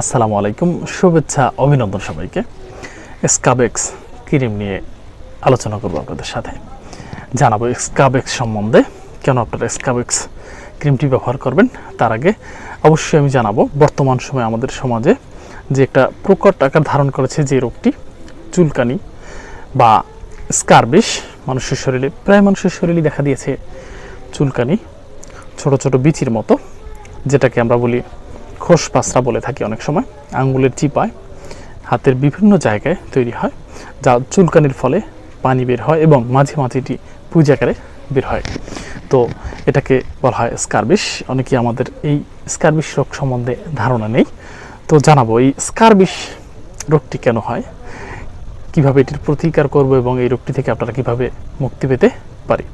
আসসালামু আলাইকুম। শুভেচ্ছা, অভিনন্দন সবাইকে। স্কাবেক্স ক্রিম নিয়ে আলোচনা করব আপনাদের সাথে। জানাব স্কাবেক্স সম্বন্ধে কেন আপনারা স্কাবেক্স ক্রিমটি ব্যবহার করবেন। তার আগে অবশ্যই আমি জানাব, বর্তমান সময়ে আমাদের সমাজে যে একটা প্রকট আকার ধারণ করেছে যে রোগটি, চুলকানি বা স্কারবিশ, মানুষের শরীরে, প্রায় মানুষের শরীরে দেখা দিয়েছে চুলকানি, ছোট ছোট বিচির মতো, যেটাকে আমরা বলি খোস পাসরা বলে থাকি অনেক সময়। আঙ্গুলের চিপায় হাতের বিভিন্ন জায়গায় তৈরি হয়, যা চুলকানির ফলে পানি বের হয় এবং মাঝে মাঝে এটি পূজাকারে বের হয়। তো এটাকে বলা হয় স্কারবিশ। অনেকেই আমাদের এই স্কারবিশ রোগ সম্বন্ধে ধারণা নেই। তো জানাব, এই স্কারবিশ রোগটি কেন হয়? কীভাবে এটির প্রতিকার করব এবং এই রোগটি থেকে আপনারা কীভাবে মুক্তি পেতে পারি?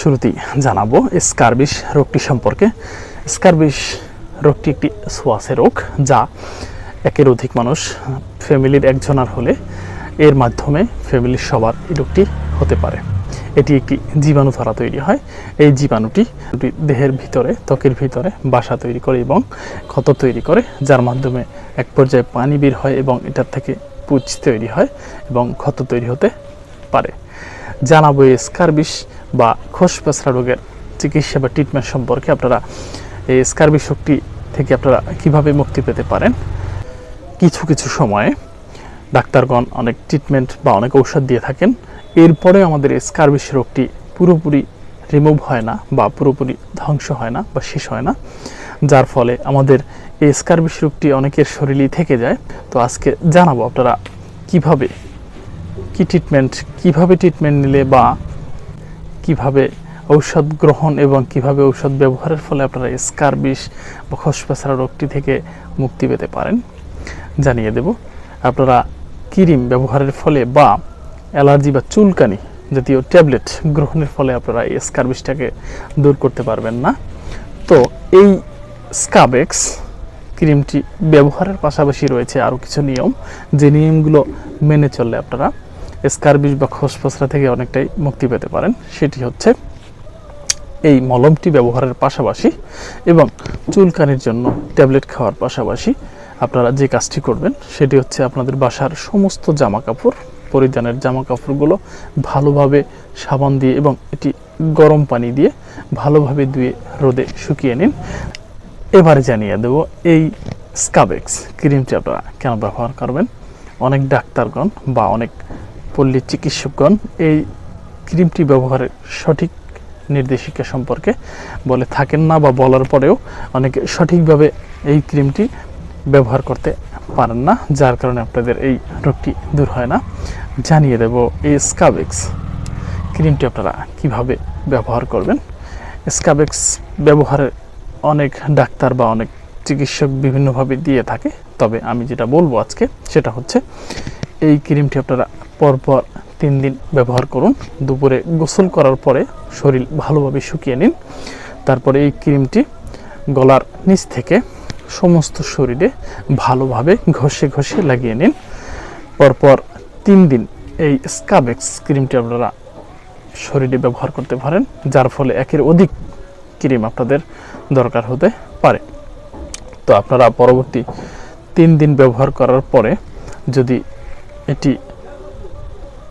শুরুতেই জানাব, স্কারবিশ রোগটি সম্পর্কে। স্কারবিশ রোগটি একটি সোয়াসের রোগ, যা একের অধিক মানুষ ফ্যামিলির একজনার হলে এর মাধ্যমে ফ্যামিলির সবার এই রোগটি হতে পারে। এটি একটি জীবাণু ধরা তৈরি হয়। এই জীবাণুটি দেহের ভিতরে, ত্বকের ভিতরে বাসা তৈরি করে এবং ক্ষত তৈরি করে, যার মাধ্যমে এক পর্যায়ে পানি বের হয় এবং এটার থেকে পুচ তৈরি হয় এবং ক্ষত তৈরি হতে পারে। জানাব এই স্কারবিশ বা খোস পেছরা রোগের চিকিৎসা বা ট্রিটমেন্ট সম্পর্কে আপনারা এই স্কারবিশ রোগটি থেকে আপনারা কীভাবে মুক্তি পেতে পারেন? কিছু কিছু সময়ে ডাক্তারগণ অনেক ট্রিটমেন্ট বা অনেক ঔষধ দিয়ে থাকেন। এরপরে আমাদের এই স্কারবিশ রোগটি পুরোপুরি রিমুভ হয় না বা পুরোপুরি ধ্বংস হয় না বা শেষ হয় না। যার ফলে আমাদের এই স্কারবিশ রোগটি অনেকের শরীরেই থেকে যায়। তো আজকে জানাব আপনারা কীভাবে, কি ট্রিটমেন্ট কীভাবে ট্রিটমেন্ট নিলে বা কীভাবে ঔষধ গ্রহণ এবং কীভাবে ঔষধ ব্যবহারের ফলে আপনারা স্কারবিশ বা খসপাছাড়া রোগটি থেকে মুক্তি পেতে পারেন, জানিয়ে দেব। আপনারা ক্রিম ব্যবহারের ফলে বা অ্যালার্জি বা চুলকানি জাতীয় ট্যাবলেট গ্রহণের ফলে আপনারা এই স্কারবিশটাকে দূর করতে পারবেন না। তো এই স্কাবেক্স ক্রিমটি ব্যবহারের পাশাপাশি রয়েছে আরও কিছু নিয়ম, যে নিয়মগুলো মেনে চললে আপনারা স্কারবিশ বা খোসপসরা থেকে অনেকটাই মুক্তি পেতে পারেন। সেটি হচ্ছে এই মলমটি ব্যবহারের পাশাপাশি এবং চুলকানির জন্য ট্যাবলেট খাওয়ার পাশাপাশি আপনারা যে কাজটি করবেন, সেটি হচ্ছে আপনাদের বাসার সমস্ত জামা কাপড় পরিধানের জামা কাপড়গুলো ভালোভাবে সাবান দিয়ে এবং এটি গরম পানি দিয়ে ভালোভাবে ধুয়ে রোদে শুকিয়ে নিন। এবারে জানিয়ে দেব এই স্কাবেক্স ক্রিমটি আপনারা কেন ব্যবহার করবেন? অনেক ডাক্তারগণ বা অনেক পল্লী চিকিৎসকগণ এই ক্রিমটি ব্যবহারের সঠিক নির্দেশিকা সম্পর্কে বলে থাকেন না বা বলার পরেও অনেকে সঠিকভাবে এই ক্রিমটি ব্যবহার করতে পারেন না, যার কারণে আপনাদের এই রোগটি দূর হয় না। জানিয়ে দেব এই স্কাবেক্স ক্রিমটি আপনারা কীভাবে ব্যবহার করবেন। স্কাবেক্স ব্যবহারের অনেক ডাক্তার বা অনেক চিকিৎসক বিভিন্নভাবে দিয়ে থাকে। তবে আমি যেটা বলব আজকে সেটা হচ্ছে এই ক্রিমটি আপনারা পরপর তিন দিন ব্যবহার করুন। দুপুরে গোসল করার পরে শরীর ভালোভাবে শুকিয়ে নিন। তারপরে এই ক্রিমটি গলার নিচ থেকে সমস্ত শরীরে ভালোভাবে ঘষে ঘষে লাগিয়ে নিন। পরপর তিন দিন এই স্কাবেক্স ক্রিমটি আপনারা শরীরে ব্যবহার করতে পারেন, যার ফলে একের অধিক ক্রিম আপনাদের দরকার হতে পারে। তো আপনারা পরবর্তী তিন দিন ব্যবহার করার পরে যদি এটি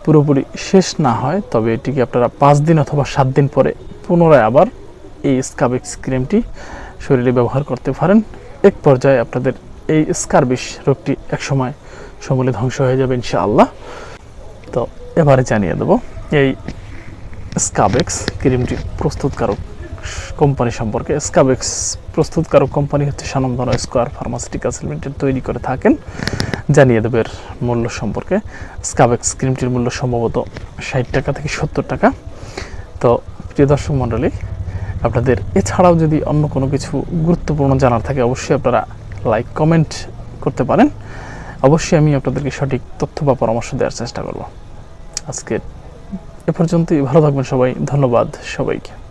পুরোপুরি শেষ না হয়, তবে এটিকে আপনারা পাঁচ দিন অথবা সাত দিন পরে পুনরায় আবার এই স্কাবিক্স ক্রিমটি শরীরে ব্যবহার করতে পারেন। এক পর্যায়ে আপনাদের এই স্কারবিশ রোগটি একসময় সমূলে ধ্বংস হয়ে যাবে ইনশাআল্লাহ। তো এবারে জানিয়ে দেব, এই স্কাবেক্স ক্রিমটি প্রস্তুতকারক কোম্পানি সম্পর্কে স্কাবেক্স প্রস্তুতকারক কোম্পানি হচ্ছে স্বনামধন্য স্কোয়ার ফার্মাসিউটিক্যালস লিমিটেড তৈরি করে থাকেন। জানিয়ে দেবে এর মূল্য সম্পর্কে। স্কাবেক্স ক্রিমটির মূল্য সম্ভবত ষাট টাকা থেকে সত্তর টাকা। তো প্রিয় দর্শক মণ্ডলী, আপনাদের এছাড়াও যদি অন্য কোনো কিছু গুরুত্বপূর্ণ জানার থাকে, অবশ্যই আপনারা লাইক কমেন্ট করতে পারেন। অবশ্যই আমি আপনাদেরকে সঠিক তথ্য বা পরামর্শ দেওয়ার চেষ্টা করব। আজকে এ পর্যন্তই। ভালো থাকবেন সবাই। ধন্যবাদ সবাইকে।